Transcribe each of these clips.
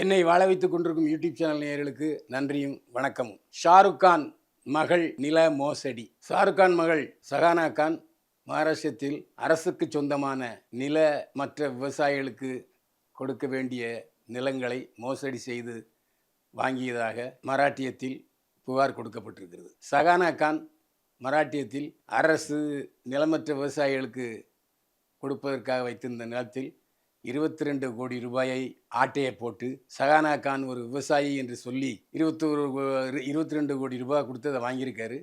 என்னை வாழ வைத்துக் கொண்டிருக்கும் யூடியூப் சேனல் நேயர்களுக்கு நன்றியும் வணக்கமும். ஷாருக் கான் மகள் நில மோசடி. ஷாருக் கான் மகள் சஹானா கான் மகாராஷ்டிரத்தில் அரசுக்கு சொந்தமான நில மற்ற விவசாயிகளுக்கு கொடுக்க வேண்டிய நிலங்களை மோசடி செய்து வாங்கியதாக மராட்டியத்தில் புகார் கொடுக்கப்பட்டிருக்கிறது. சகானா கான் மராட்டியத்தில் அரசு நிலமற்ற விவசாயிகளுக்கு கொடுப்பதற்காக வைத்திருந்த நிலத்தில் இருபத்தி ரெண்டு கோடி ரூபாயை ஆட்டையை போட்டு சகானா கான் ஒரு விவசாயி என்று சொல்லி இருபத்தோரு இருபத்தி ரெண்டு கோடி ரூபாய் கொடுத்து அதை வாங்கியிருக்காரு.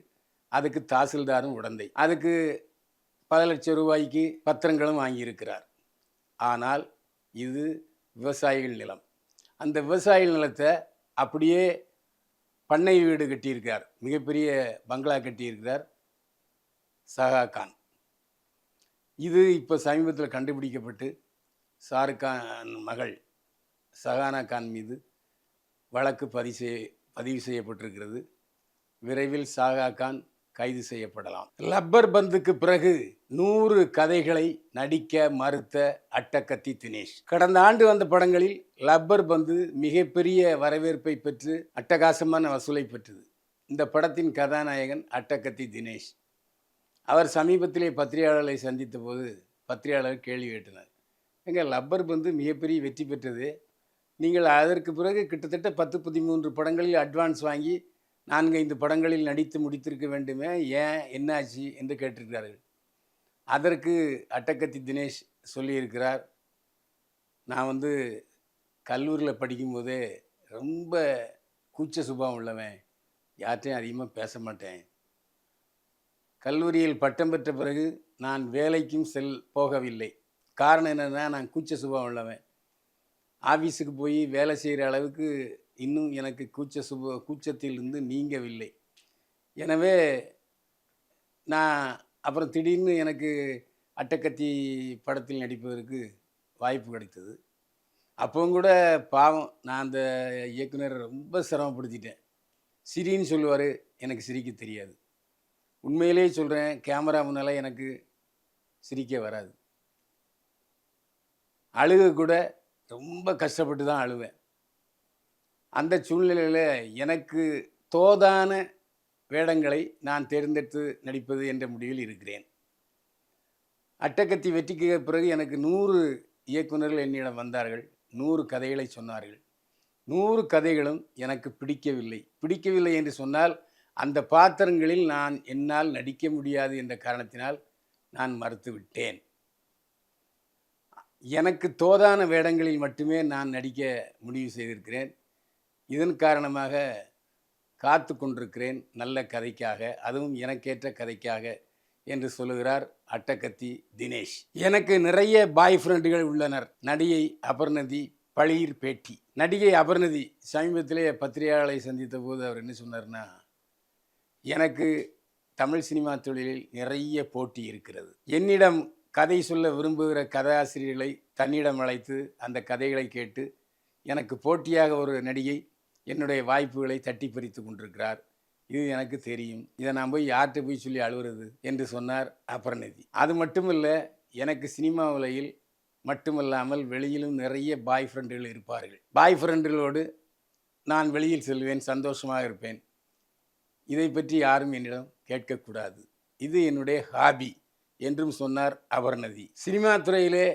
அதுக்கு தாசில்தாரும் உடந்தை. அதுக்கு பல லட்சம் ரூபாய்க்கு பத்திரங்களும் வாங்கியிருக்கிறார். ஆனால் இது விவசாயிகள் நிலம். அந்த விவசாயிகள் நிலத்தை அப்படியே பண்ணை வீடு கட்டியிருக்கார் மிகப்பெரிய பங்களா கட்டியிருக்கிறார் சஹா கான். இது இப்போ சமீபத்தில் கண்டுபிடிக்கப்பட்டு ஷாருக்கான் மகள் சஹானா கான் மீது வழக்கு பதிவு செய்ய பதிவு செய்யப்பட்டிருக்கிறது. விரைவில் சாகா கான் கைது செய்யப்படலாம். லப்பர் பந்துக்கு பிறகு நூறு கதைகளை நடிக்க மறுத்த அட்டக்கத்தி தினேஷ். கடந்த ஆண்டு வந்த படங்களில் லப்பர் பந்து மிகப்பெரிய வரவேற்பை பெற்று அட்டகாசமான வசூலை பெற்றது. இந்த படத்தின் கதாநாயகன் அட்டக்கத்தி தினேஷ். அவர் சமீபத்திலே பத்திரிகையாளர்களை சந்தித்த போது பத்திரிகையாளர் கேள்வி கேட்டனர். எங்கள் லப்பர் பந்து மிகப்பெரிய வெற்றி பெற்றது. நீங்கள் அதற்கு பிறகு கிட்டத்தட்ட பத்து பதிமூன்று படங்களில் அட்வான்ஸ் வாங்கி நான்கு ஐந்து படங்களில் நடித்து முடித்திருக்க வேண்டுமே ஏன் என்னாச்சு என்று கேட்டிருக்கிறார்கள். அதற்கு அட்டக்கத்தி தினேஷ் சொல்லியிருக்கிறார் நான் வந்து கல்லூரியில் படிக்கும்போதே ரொம்ப கூச்ச சுபாவம் உள்ளவன். யார்கிட்டையும் அதிகமாக பேச மாட்டேன். கல்லூரியில் பட்டம் பெற்ற பிறகு நான் வேலைக்கும் செல் போகவில்லை. காரணம் என்னென்னா நான் கூச்ச சுபாவம் உள்ளவன். ஆஃபீஸுக்கு போய் வேலை செய்கிற அளவுக்கு இன்னும் எனக்கு கூச்ச சுப கூச்சத்திலிருந்து நீங்கவில்லை. எனவே நான் அப்புறம் திடீர்னு எனக்கு அட்டக்கத்தி படத்தில் நடிப்பதற்கு வாய்ப்பு கிடைத்தது. அப்பவும் கூட பாவம் நான் அந்த இயக்குனரை ரொம்ப சிரமப்படுத்திட்டேன். சிரின்னு சொல்லுவார் எனக்கு சிரிக்க தெரியாது. உண்மையிலேயே சொல்கிறேன் கேமரா முன்னால் எனக்கு சிரிக்க வராது. அழுக கூட ரொம்ப கஷ்டப்பட்டு தான் அழுவேன். அந்த சூழ்நிலையில் எனக்கு தோதான வேடங்களை நான் தேர்ந்தெடுத்து நடிப்பது என்ற முடிவில் இருக்கிறேன். அட்டக்கத்தி வெற்றிக்கு பிறகு எனக்கு நூறு இயக்குனர்கள் என்னிடம் வந்தார்கள். நூறு கதைகளை சொன்னார்கள். நூறு கதைகளும் எனக்கு பிடிக்கவில்லை. பிடிக்கவில்லை என்று சொன்னால் அந்த பாத்திரங்களில் நான் என்னால் நடிக்க முடியாது என்ற காரணத்தினால் நான் மறுத்துவிட்டேன். எனக்கு தோதான வேடங்களில் மட்டுமே நான் நடிக்க முடிவு செய்திருக்கிறேன். இதன் காரணமாக காத்து கொண்டிருக்கிறேன் நல்ல கதைக்காக அதுவும் எனக்கேற்ற கதைக்காக என்று சொல்லுகிறார் அட்டக்கத்தி தினேஷ். எனக்கு நிறைய பாய் ஃப்ரெண்டுகள் உள்ளனர். நடிகை அபர்ணதி பளிர் பேட்டி. நடிகை அபர்ணதி சமீபத்திலே பத்திரிகையாளரை சந்தித்த போது அவர் என்ன சொன்னார்னா எனக்கு தமிழ் சினிமா தொழிலில் நிறைய போட்டி இருக்கிறது. என்னிடம் கதை சொல்ல விரும்புகிற கதாசிரியர்களை தன்னிடம் அழைத்து அந்த கதைகளை கேட்டு எனக்கு போட்டியாக ஒரு நடிகை என்னுடைய வாய்ப்புகளை தட்டி பறித்து கொண்டிருக்கிறார். இது எனக்கு தெரியும். இதை நான் போய் யார்கிட்ட போய் சொல்லி அழுகிறது என்று சொன்னார் அபர்ணதி. அது மட்டும் இல்லை எனக்கு சினிமா உலகில் மட்டுமல்லாமல் வெளியிலும் நிறைய பாய் ஃப்ரெண்டுகள் இருப்பார்கள். பாய் ஃப்ரெண்டுகளோடு நான் வெளியில் செல்வேன் சந்தோஷமாக இருப்பேன். இதை பற்றி யாரும் என்னிடம் கேட்கக்கூடாது. இது என்னுடைய ஹாபி. என்றும் சொன்னார் அபர்ணதி. சினிமா துறையிலே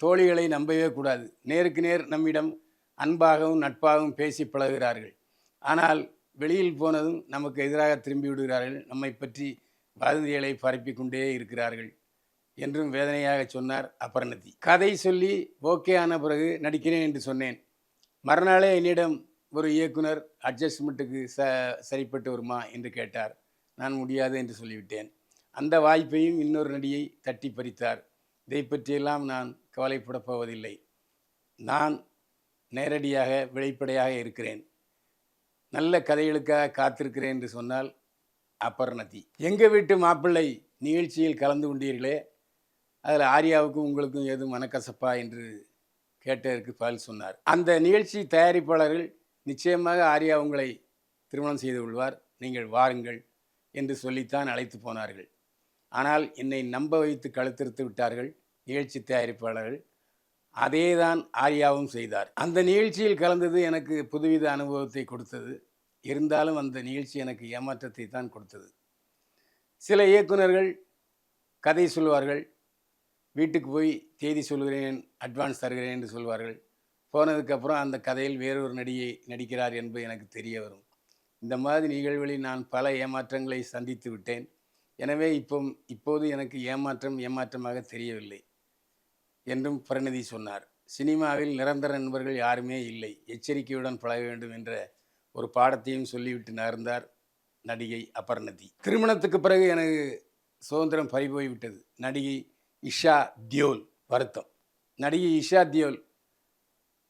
தோழிகளை நம்பவே கூடாது. நேருக்கு நேர் நம்மிடம் அன்பாகவும் நட்பாகவும் பேசி பழகுகிறார்கள். ஆனால் வெளியில் போனதும் நமக்கு எதிராக திரும்பி விடுகிறார்கள். நம்மை பற்றி வதந்திகளை பரப்பிக்கொண்டே இருக்கிறார்கள் என்றும் வேதனையாக சொன்னார் அபர்ணதி. கதை சொல்லி ஓகே ஆன பிறகு நடிக்கிறேன் என்று சொன்னேன். மறுநாளே என்னிடம் ஒரு இயக்குனர் அட்ஜஸ்ட்மெண்ட்டுக்கு ச சரிப்பட்டு வருமா என்று கேட்டார். நான் முடியாது என்று சொல்லிவிட்டேன். அந்த வாய்ப்பையும் இன்னொரு நடிகை தட்டி பறித்தார். இதை பற்றியெல்லாம் நான் கவலைப்படப் போவதில்லை. நான் நேரடியாக வெளிப்படையாக இருக்கிறேன். நல்ல கதைகளுக்காக காத்திருக்கிறேன் என்று சொன்னால் அபர்ணதி. எங்கள் வீட்டு மாப்பிள்ளை நிகழ்ச்சியில் கலந்து கொண்டீர்களே? அதில் ஆர்யாவுக்கும் உங்களுக்கும் ஏதும் மனக்கசப்பா என்று கேட்டதற்கு பதில் சொன்னார். அந்த நிகழ்ச்சி தயாரிப்பாளர்கள் நிச்சயமாக ஆர்யா உங்களை திருமணம் செய்து கொள்வார். நீங்கள் வாருங்கள் என்று சொல்லித்தான் அழைத்து போனார்கள். ஆனால் என்னை நம்ப வைத்து கழுத்திருத்து விட்டார்கள் நிகழ்ச்சி தயாரிப்பாளர்கள். அதே தான் ஆர்யாவும் செய்தார். அந்த நிகழ்ச்சியில் கலந்தது எனக்கு புதுவித அனுபவத்தை கொடுத்தது. இருந்தாலும் அந்த நிகழ்ச்சி எனக்கு ஏமாற்றத்தை தான் கொடுத்தது. சில இயக்குனர்கள் கதை சொல்வார்கள். வீட்டுக்கு போய் தேதி சொல்கிறேன் அட்வான்ஸ் தருகிறேன் என்று சொல்வார்கள். போனதுக்கப்புறம் அந்த கதையில் வேறொரு நடிகை நடிக்கிறார் என்பது எனக்கு தெரிய வரும். இந்த மாதிரி நிகழ்வுகளில் நான் பல ஏமாற்றங்களை சந்தித்து விட்டேன். எனவே இப்போ இப்போது எனக்கு ஏமாற்றம் ஏமாற்றமாக தெரியவில்லை என்றும் பரிணதி சொன்னார். சினிமாவில் நிரந்தர நண்பர்கள் யாருமே இல்லை. எச்சரிக்கையுடன் பழக வேண்டும் என்ற ஒரு பாடத்தையும் சொல்லிவிட்டு நகர்ந்தார் நடிகை அபர்ணதி. திருமணத்துக்கு பிறகு எனக்கு சுதந்திரம் பறிபோய் விட்டது. நடிகை இஷா தியோல் வருத்தம். நடிகை இஷா தியோல்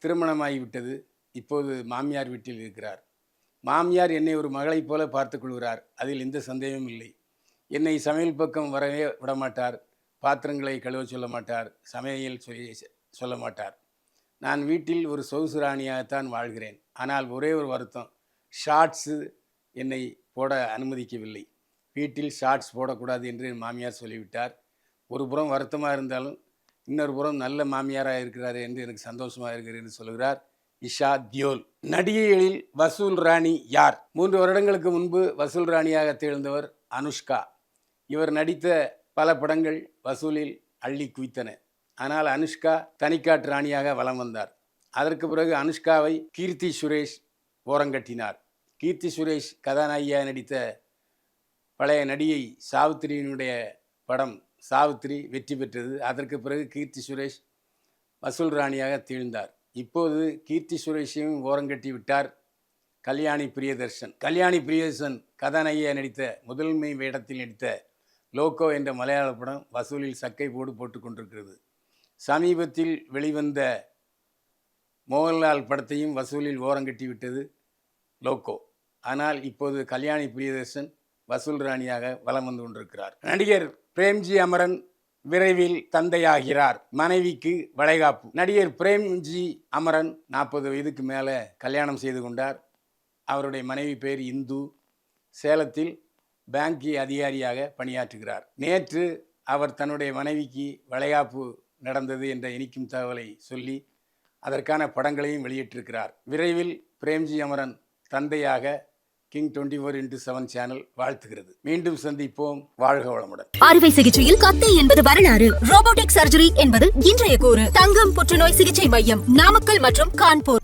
திருமணமாகிவிட்டது இப்போது மாமியார் வீட்டில் இருக்கிறார். மாமியார் என்னை ஒரு மகளைப் போல பார்த்து கொள்கிறார். அதில் எந்த சந்தேகமும் இல்லை. என்னை சமையல் பக்கம் வரவே விடமாட்டார். பாத்திரங்களை கழுவ சொல்ல மாட்டார். சமையல் சொல்லி சொல்ல மாட்டார். நான் வீட்டில் ஒரு சொகுசு ராணியாகத்தான் வாழ்கிறேன். ஆனால் ஒரே ஒரு வருத்தம் ஷார்ட்ஸு என்னை போட அனுமதிக்கவில்லை. வீட்டில் ஷார்ட்ஸ் போடக்கூடாது என்று என் மாமியார் சொல்லிவிட்டார். ஒரு புறம் வருத்தமாக இருந்தாலும் இன்னொரு புறம் நல்ல மாமியாராக இருக்கிறார் என்று எனக்கு சந்தோஷமாக இருக்கிறது என்று சொல்கிறார் இஷா தியோல். நடிகைகளில் வசூல் ராணி யார்? மூன்று வருடங்களுக்கு முன்பு வசூல் ராணியாக திகழ்ந்தவர் அனுஷ்கா. இவர் நடித்த பல படங்கள் வசூலில் அள்ளி குவித்தன. ஆனால் அனுஷ்கா தனிக்காட்டு ராணியாக வலம் வந்தார். அதற்கு பிறகு அனுஷ்காவை கீர்த்தி சுரேஷ் ஓரங்கட்டினார். கீர்த்தி சுரேஷ் கதாநாயகியாக நடித்த பழைய நடிகை சாவித்திரியினுடைய படம் சாவித்திரி வெற்றி பெற்றது. அதற்கு பிறகு கீர்த்தி சுரேஷ் வசூல் ராணியாக திகழ்ந்தார். இப்போது கீர்த்தி சுரேஷையும் ஓரங்கட்டி விட்டார் கல்யாணி பிரியதர்ஷன். கல்யாணி பிரியதர்ஷன் கதாநாயகியாக நடித்த முதன்மை வேடத்தில் நடித்த லோகோ என்ற மலையாள படம் வசூலில் சக்கை போடு போட்டு கொண்டிருக்கிறது. சமீபத்தில் வெளிவந்த மோகன்லால் படத்தையும் வசூலில் ஓரங்கட்டி விட்டது லோகோ. ஆனால் இப்போது கல்யாணி பிரியதர்ஷன் வசூல் ராணியாக வலம் வந்து கொண்டிருக்கிறார். நடிகர் பிரேம்ஜி அமரன் விரைவில் தந்தையாகிறார். மனைவிக்கு வளைகாப்பு. நடிகர் பிரேம்ஜி அமரன் நாற்பது வயதுக்கு மேலே கல்யாணம் செய்து கொண்டார். அவருடைய மனைவி பேர் இந்து. சேலத்தில் பேங்கி அதிகாரியாக பணியாற்றுகிறார். நேற்று அவர் தன்னுடைய மனைவிக்கு வளைகாப்பு நடந்தது என்ற இனிக்கும் தகவலை சொல்லி அதற்கான படங்களையும் வெளியிட்டிருக்கிறார். விரைவில் பிரேம்ஜி அமரன் தந்தையாக king twenty four into seven channel வாழ்த்துகிறது. மீண்டும் சந்திப்போம். வாழ்க வளமுடன். அறுவை சிகிச்சையில் கத்தை என்பது வரலாறு. ரோபோட்டிக் சர்ஜரி என்பது இன்றைய கூறு. தங்கம் புற்றுநோய் சிகிச்சை மையம் நாமக்கல் மற்றும் கான்பூர்.